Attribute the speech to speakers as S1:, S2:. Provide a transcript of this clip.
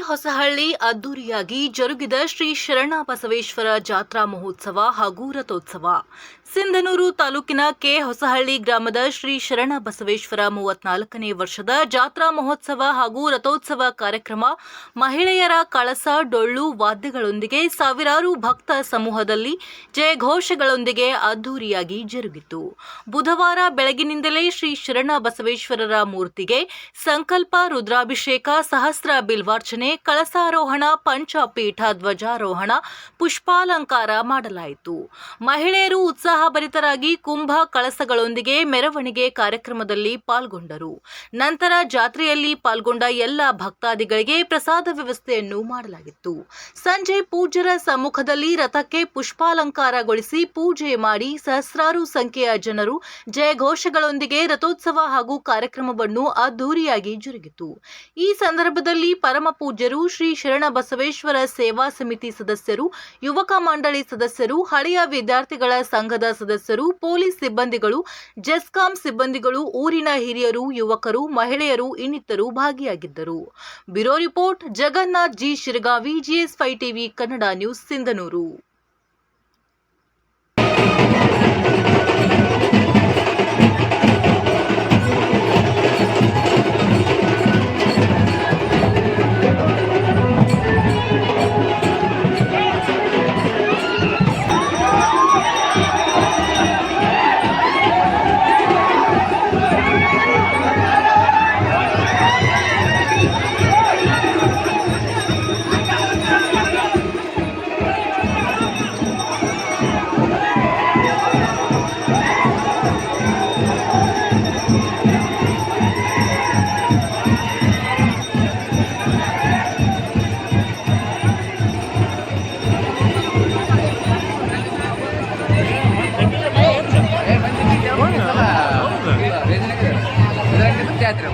S1: ಹೊಸಹಳ್ಳಿ ಅದ್ದೂರಿಯಾಗಿ ಜರುಗಿದ ಶ್ರೀ ಶರಣ ಬಸವೇಶ್ವರ ಜಾತ್ರಾ ಮಹೋತ್ಸವ ಹಾಗೂ ರಥೋತ್ಸವ. ಸಿಂಧನೂರು ತಾಲೂಕಿನ ಕೆ ಹೊಸಹಳ್ಳಿ ಗ್ರಾಮದ ಶ್ರೀ ಶರಣ ಬಸವೇಶ್ವರ ಮೂವತ್ನಾಲ್ಕನೇ ವರ್ಷದ ಜಾತ್ರಾ ಮಹೋತ್ಸವ ಹಾಗೂ ರಥೋತ್ಸವ ಕಾರ್ಯಕ್ರಮ ಮಹಿಳೆಯರ ಕಳಸ, ಡೊಳ್ಳು ವಾದ್ಯಗಳೊಂದಿಗೆ ಸಾವಿರಾರು ಭಕ್ತ ಸಮೂಹದಲ್ಲಿ ಜಯಘೋಷಗಳೊಂದಿಗೆ ಅದ್ದೂರಿಯಾಗಿ ಜರುಗಿತು. ಬುಧವಾರ ಬೆಳಗಿನಿಂದಲೇ ಶ್ರೀ ಶರಣ ಬಸವೇಶ್ವರರ ಮೂರ್ತಿಗೆ ಸಂಕಲ್ಪ, ರುದ್ರಾಭಿಷೇಕ, ಸಹಸ್ರ ಬಿಲ್ವಾರ್ಚನೆ ಕಳಸಾರೋಹಣ, ಪಂಚಪೀಠ ಧ್ವಜಾರೋಹಣ, ಪುಷ್ಪಾಲಂಕಾರ ಮಾಡಲಾಯಿತು. ಮಹಿಳೆಯರು ಉತ್ಸಾಹಭರಿತರಾಗಿ ಕುಂಭ ಕಳಸಗಳೊಂದಿಗೆ ಮೆರವಣಿಗೆ ಕಾರ್ಯಕ್ರಮದಲ್ಲಿ ಪಾಲ್ಗೊಂಡರು. ನಂತರ ಜಾತ್ರೆಯಲ್ಲಿ ಪಾಲ್ಗೊಂಡ ಎಲ್ಲ ಭಕ್ತಾದಿಗಳಿಗೆ ಪ್ರಸಾದ ವ್ಯವಸ್ಥೆಯನ್ನು ಮಾಡಲಾಗಿತ್ತು. ಸಂಜೆ ಪೂಜ್ಯರ ಸಮ್ಮುಖದಲ್ಲಿ ರಥಕ್ಕೆ ಪುಷ್ಪಾಲಂಕಾರಗೊಳಿಸಿ ಪೂಜೆ ಮಾಡಿ ಸಹಸ್ರಾರು ಸಂಖ್ಯೆಯ ಜನರು ಜಯಘೋಷಗಳೊಂದಿಗೆ ರಥೋತ್ಸವ ಹಾಗೂ ಕಾರ್ಯಕ್ರಮವನ್ನು ಅದ್ದೂರಿಯಾಗಿ ಜರುಗಿತು. ಈ ಸಂದರ್ಭದಲ್ಲಿ ಪರಮ ಪೂಜ್ಯರು ಶ್ರೀ ಶರಣ ಬಸವೇಶ್ವರ ಸೇವಾ ಸಮಿತಿ ಸದಸ್ಯರು, ಯುವಕ ಮಂಡಳಿ ಸದಸ್ಯರು, ಹಳೆಯ ವಿದ್ಯಾರ್ಥಿಗಳ ಸಂಘದ ಸದಸ್ಯರು, ಪೊಲೀಸ್ ಸಿಬ್ಬಂದಿಗಳು, ಜೆಸ್ಕಾಂ ಸಿಬ್ಬಂದಿಗಳು, ಊರಿನ ಹಿರಿಯರು, ಯುವಕರು, ಮಹಿಳೆಯರು, ಇನ್ನಿತರು ಭಾಗಿಯಾಗಿದ್ದರು. Bureau report, Jagannath G Shiragavi, G S TV, Kannada news, Sindhanur. teatro.